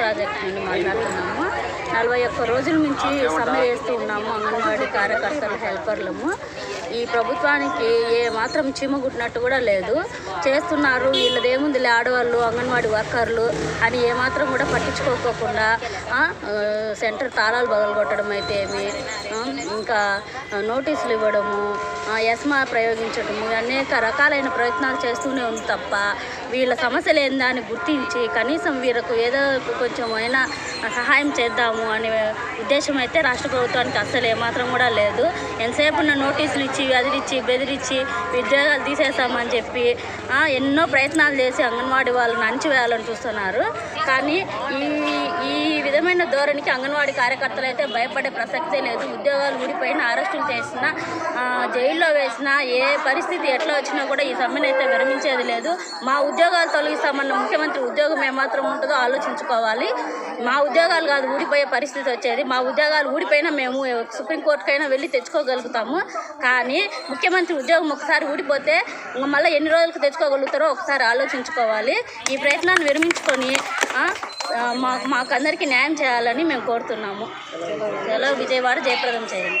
Project నుండి మాట్లాడుతున్నాము. నలభై ఒక్క రోజుల నుంచి సమ్మె చేస్తూ ఉన్నాము అంగన్వాడీ కార్యకర్తలు హెల్పర్లము. ఈ ప్రభుత్వానికి ఏ మాత్రం చీమగుట్టినట్టు కూడా లేదు. చేస్తున్నారు వీళ్ళదేముంది ఆడవాళ్ళు అంగన్వాడీ వర్కర్లు అని ఏమాత్రం కూడా పట్టించుకోకోకుండా సెంటర్ తాళాలు పగలగొట్టడం అయితే ఏమి ఇంకా నోటీసులు ఇవ్వడము ఆ, ప్రయోగించడము అనేక రకాలైన ప్రయత్నాలు చేస్తూనే ఉంది తప్ప వీళ్ళ సమస్యలు ఏందా అని గుర్తించి కనీసం వీళ్ళకు ఏదో కొంచెం అయినా సహాయం చేద్దాము అనే ఉద్దేశం అయితే రాష్ట్ర ప్రభుత్వానికి అస్సలు ఏమాత్రం కూడా లేదు. ఎంతసేపు నోటీసులు ఇచ్చి అదిరిచ్చి బెదిరించి ఉద్యోగాలు తీసేస్తామని చెప్పి ఎన్నో ప్రయత్నాలు చేసి అంగన్వాడీ వాళ్ళని అణచివేయాలని చూస్తున్నారు. కానీ ఈ ఈ విధమైన ధోరణికి అంగన్వాడీ కార్యకర్తలు అయితే భయపడే ప్రసక్తే లేదు. ఉద్యోగాలు ఊడిపోయిన అరెస్టులు చేసిన జైల్లో వేసిన ఏ పరిస్థితి ఎట్లా వచ్చినా కూడా ఈ సమ్మెను అయితే విరమించేది లేదు. మా ఉద్యోగాలు తొలగిస్తామన్న ముఖ్యమంత్రి ఉద్యోగం ఏమాత్రం ఉంటుందో ఆలోచించుకోవాలి. మా ఉద్యోగాలు కాదు ఊడిపోయే పరిస్థితి వచ్చేది. మా ఉద్యోగాలు ఊడిపోయినా మేము సుప్రీంకోర్టుకైనా వెళ్ళి తెచ్చుకోగలుగుతాము. కానీ ముఖ్యమంత్రి ఉద్యోగం ఒకసారి ఊడిపోతే మళ్ళీ ఎన్ని రోజులకు తెచ్చుకోగలుగుతారో ఒకసారి ఆలోచించుకోవాలి. ఈ ప్రయత్నాన్ని విరమించుకొని మాకు ఆ, మా మాకందరికీ న్యాయం చేయాలని మేము కోరుతున్నాము. సెలవు విజయవాడ జయప్రదం చేయండి.